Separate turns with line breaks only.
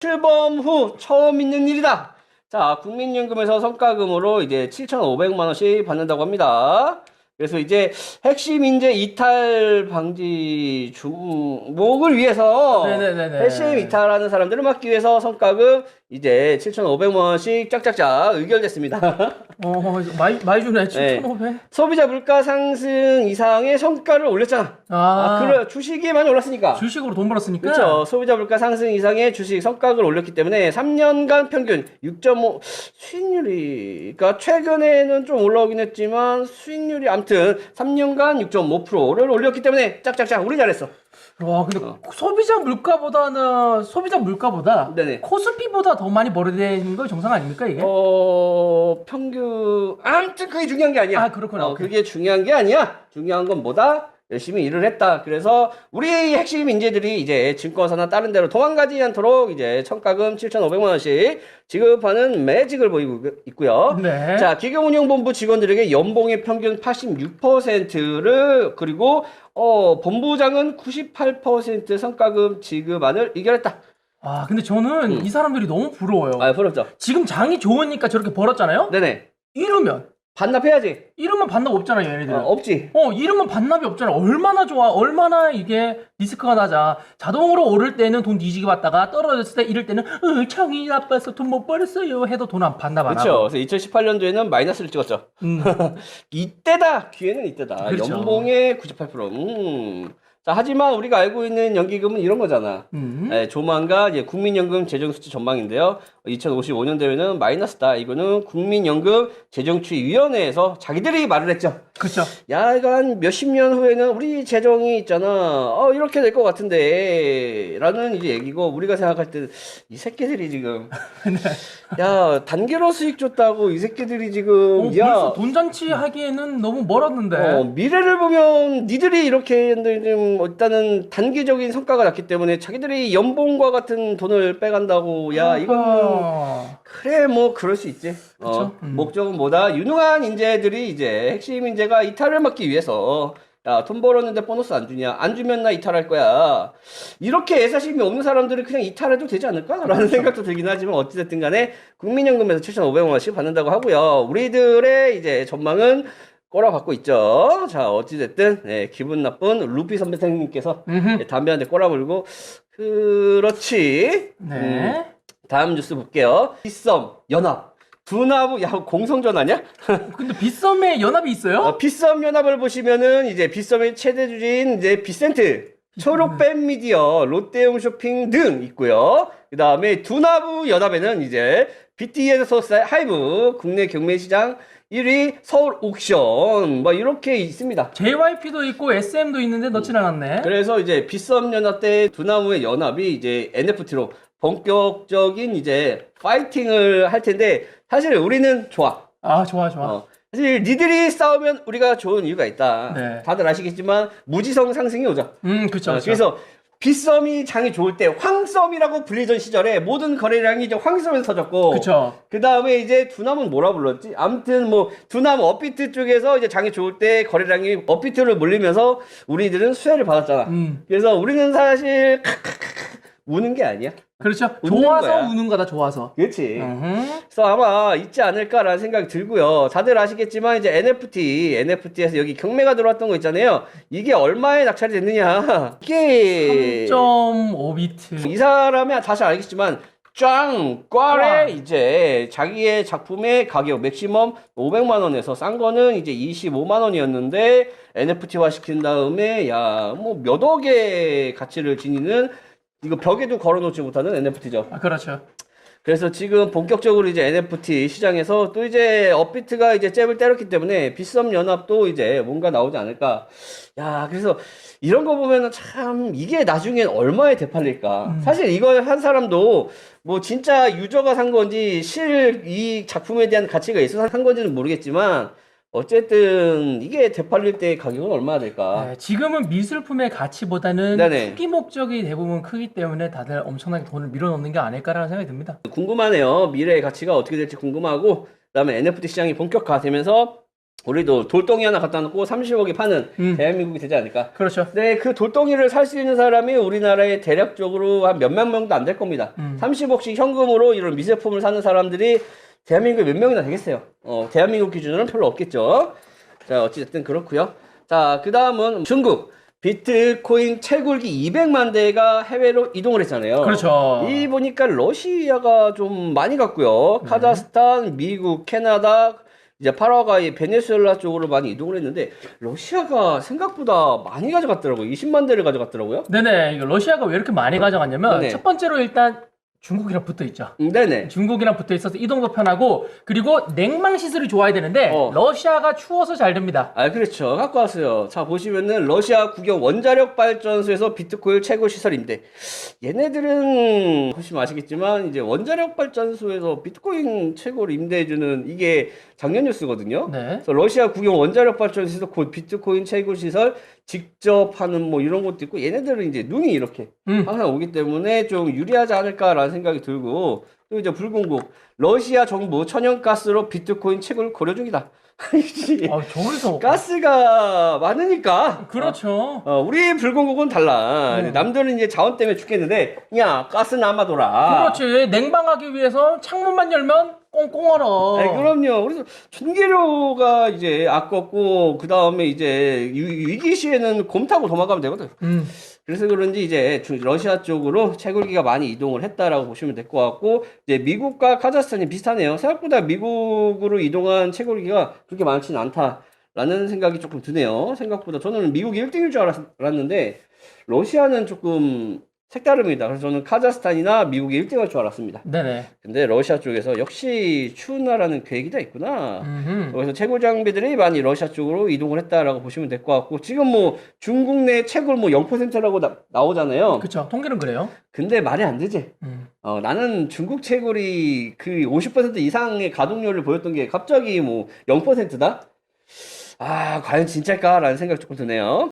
출범 후 처음 있는 일이다. 자, 국민연금에서 성과금으로 이제 7,500만 원씩 받는다고 합니다. 그래서 이제 핵심 인재 이탈 방지 주목을 위해서
네네네네.
핵심 이탈하는 사람들을 막기 위해서 성과금 이제 7,500만 원씩 짝짝짝 의결됐습니다.
어, 많이, 많이 주네.
네.
7,500.
소비자 물가 상승 이상의 성과를 올렸잖아.
아,
아, 그래 주식이 많이 올랐으니까.
주식으로 돈 벌었으니까.
그렇죠. 소비자 물가 상승 이상의 주식 성과를 올렸기 때문에 3년간 평균 6.5 수익률이 그러니까 최근에는 좀 올라오긴 했지만 수익률이 아무튼 3년간 6.5%를 올렸기 때문에 짝짝짝 우리 잘했어.
와, 근데 소비자 물가보다는 소비자 물가보다
네네.
코스피보다 더 많이 벌어들이는 거 정상 아닙니까 이게?
어 평균 아무튼 그게 중요한 게 아니야.
아, 그렇구나.
어,
오케이.
그게 중요한 게 아니야. 중요한 건 뭐다? 열심히 일을 했다. 그래서 우리 핵심 인재들이 이제 증권사나 다른 데로 도망가지 않도록 이제 청가금 7,500만 원씩 지급하는 매직을 보이고 있고요.
네.
자, 기금운용본부 직원들에게 연봉의 평균 86%를 그리고 어, 본부장은 98% 성과금 지급안을 의결했다.
아, 근데 저는
음.
이 사람들이 너무 부러워요.
아, 부럽죠.
지금 장이 좋으니까 저렇게 벌었잖아요?
네네.
이러면
반납해야지.
이러면 반납 없잖아요, 얘네들.
어,
어,
없지.
이러면 반납이 없잖아. 얼마나 좋아. 얼마나 이게 리스크가 낮아. 자동으로 오를 때는 돈 뒤지게 받다가 떨어졌을 때 이럴 때는 어, 창이 나빠서 돈 못 벌었어요. 해도 돈 안 반납 안
그렇죠.
하고.
그래서 2018년도에는 마이너스를 찍었죠.
음.
이때다. 기회는 이때다.
그렇죠.
연봉의 98%. 음. 자, 하지만 우리가 알고 있는 연기금은 이런 거잖아.
음.
네, 조만간 이제 국민연금 재정수치 전망인데요. 2055년 되면은 마이너스다. 이거는 국민연금 재정추위원회에서 자기들이 말을 했죠.
그렇죠.
야, 이거 한 몇십 년 후에는 우리 재정이 있잖아. 어, 이렇게 될 것 같은데. 라는 이제 얘기고, 우리가 생각할 때, 이 새끼들이 지금. 야, 단계로 수익 줬다고 이 새끼들이 지금.
어,
야,
벌써 돈 잔치 하기에는 너무 멀었는데.
어, 미래를 보면 니들이 이렇게 했는데 좀 일단은 단기적인 성과가 났기 때문에 자기들이 연봉과 같은 돈을 빼간다고 야 이건
아하.
그래 뭐 그럴 수 있지 어,
그쵸? 음.
목적은 뭐다 유능한 인재들이 이제 핵심 인재 가 이탈을 막기 위해서 야 돈 벌었는데 보너스 안 주냐? 안 주면 나 이탈할 거야. 이렇게 애사심이 없는 사람들은 그냥 이탈해도 되지 않을까 라는 생각도 들긴 하지만 어찌됐든 간에 국민연금에서 7,500원 원씩 받는다고 하고요. 우리들의 이제 전망은 꼬라박고 있죠. 자 어찌됐든 네, 기분 나쁜 루피 선배님께서. 네, 담배 한 대 꼬라불고. 그렇지.
네.
음, 다음 뉴스 볼게요. 빗썸 연합 두나무 야 공성전화냐?
근데 빗썸에 연합이 있어요?
어, 빗썸 연합을 보시면은 이제 빗썸의 최대 주주인 이제 빗센트 초록뱀 미디어 롯데홈 쇼핑 등 있고요 그 다음에 두나무 연합에는 이제 BTS 하이브 국내 경매 시장 1위 서울 옥션 뭐 이렇게 있습니다
JYP도 있고 SM도 있는데 넣진 않았네.
그래서 이제 빗썸 연합 때 두나무의 연합이 이제 NFT로 본격적인 이제 파이팅을 할 텐데 사실 우리는 좋아.
아, 좋아, 좋아.
어. 사실 니들이 싸우면 우리가 좋은 이유가 있다.
네.
다들 아시겠지만 무지성 상승이 오죠.
음, 그쵸,
어. 그래서 빗썸이 장이 좋을 때 황썸이라고 불리던 시절에 모든 거래량이 이제 황썸에서 터졌고. 그 다음에 이제 두나무는 뭐라 불렀지? 아무튼 뭐 두나무 업비트 쪽에서 이제 장이 좋을 때 거래량이 업비트를 몰리면서 우리들은 수혜를 받았잖아.
음.
그래서 우리는 사실 우는 게 아니야.
그렇죠.
웃는
좋아서
거야.
우는 거다, 좋아서.
그렇지.
음흠.
그래서 아마 있지 않을까라는 생각이 들고요. 다들 아시겠지만 이제 NFT, NFT에서 여기 경매가 들어왔던 거 있잖아요. 이게 얼마에 낙찰이 됐느냐? 이게
3.5비트.
이 사람이 다시 알겠지만 짱! 꽈레 이제 자기의 작품의 가격 맥시멈 500만 원에서 싼 거는 이제 25만 원이었는데 NFT화 시킨 다음에 야 뭐 몇 억의 가치를 지니는 이거 벽에도 걸어놓지 못하는 NFT죠.
아, 그렇죠.
그래서 지금 본격적으로 이제 NFT 시장에서 또 이제 업비트가 이제 잽을 때렸기 때문에 빗썸 연합도 이제 뭔가 나오지 않을까. 야, 그래서 이런 거 보면은 참 이게 나중엔 얼마에 되팔릴까. 사실 이거 한 사람도 뭐 진짜 유저가 산 건지 실 이 작품에 대한 가치가 있어서 산 건지는 모르겠지만 어쨌든 이게 되팔릴 때 가격은 얼마나 될까.
네, 지금은 미술품의 가치보다는
네네.
투기 목적이 대부분 크기 때문에 다들 엄청나게 돈을 밀어넣는 게 아닐까라는 생각이 듭니다.
궁금하네요. 미래의 가치가 어떻게 될지 궁금하고, 그다음에 NFT 시장이 본격화되면서 우리도 돌덩이 하나 갖다 놓고 30억에 파는
음.
대한민국이 되지 않을까.
그렇죠.
네, 그 돌덩이를 살 수 있는 사람이 우리나라에 대략적으로 한 몇몇 명도 안 될 겁니다.
음.
30억씩 현금으로 이런 미제품을 사는 사람들이 대한민국에 몇 명이나 되겠어요. 어, 대한민국 기준으로는 별로 없겠죠. 자, 어찌됐든 그렇고요. 자, 그 다음은 중국. 비트코인 채굴기 200만 대가 해외로 이동을 했잖아요.
그렇죠.
이 보니까 러시아가 좀 많이 갔고요.
네.
카자흐스탄, 미국, 캐나다, 이제 파라과이, 베네수엘라 쪽으로 많이 이동을 했는데 러시아가 생각보다 많이 가져갔더라고요. 20만 대를 가져갔더라고요.
네네. 이거 러시아가 왜 이렇게 많이 가져갔냐면
네네.
첫 번째로 일단 중국이랑 붙어 있죠.
음, 네네.
중국이랑 붙어 있어서 이동도 편하고 그리고 냉방 시설이 좋아야 되는데
어.
러시아가 추워서 잘 됩니다.
아, 그렇죠. 갖고 왔어요. 자, 보시면은 러시아 국영 원자력 발전소에서 비트코인 채굴 시설인데 얘네들은 보시면 아시겠지만 이제 원자력 발전소에서 비트코인 채굴 임대해주는 이게 작년 뉴스거든요.
네.
그래서 러시아 국영 원자력 발전소에서 곧 비트코인 채굴 시설 직접 하는 뭐 이런 것도 있고 얘네들은 이제 눈이 이렇게
음.
항상 오기 때문에 좀 유리하지 않을까라는 생각이 들고 또 이제 불공국 러시아 정부 천연가스로 비트코인 채굴 고려 중이다.
아, 저기서
가스가 많으니까
그렇죠.
어, 우리 불공국은 달라.
네.
남들은 이제 자원 때문에 죽겠는데 야 가스 남아둬라.
그렇지. 냉방하기 위해서 창문만 열면 꽁꽁 얼어.
네, 그럼요. 그래서 전기료가 이제 아깝고 그 다음에 이제 위- 위기 시에는 곰 타고 도망가면 되거든.
음.
그래서 그런지 이제 주- 러시아 쪽으로 채굴기가 많이 이동을 했다라고 보시면 될 것 같고 이제 미국과 카자흐스탄이 비슷하네요. 생각보다 미국으로 이동한 채굴기가 그렇게 많지는 않다라는 생각이 조금 드네요. 생각보다 저는 미국이 1등일 줄 알았, 알았는데 러시아는 조금 색다릅니다. 그래서 저는 카자흐스탄이나 미국이 1등할 줄 알았습니다.
네네.
근데 러시아 쪽에서 역시 추운 나라는 계획이 다 있구나.
음흠.
그래서 채굴 장비들이 많이 러시아 쪽으로 이동을 했다라고 보시면 될 것 같고 지금 뭐 중국 내 채굴 뭐 0%라고 나, 나오잖아요.
그쵸. 통계는 그래요.
근데 말이 안 되지.
음.
어, 나는 중국 채굴이 그 50% 이상의 가동률을 보였던 게 갑자기 뭐 0%다? 아, 과연 진짜일까라는 생각이 조금 드네요.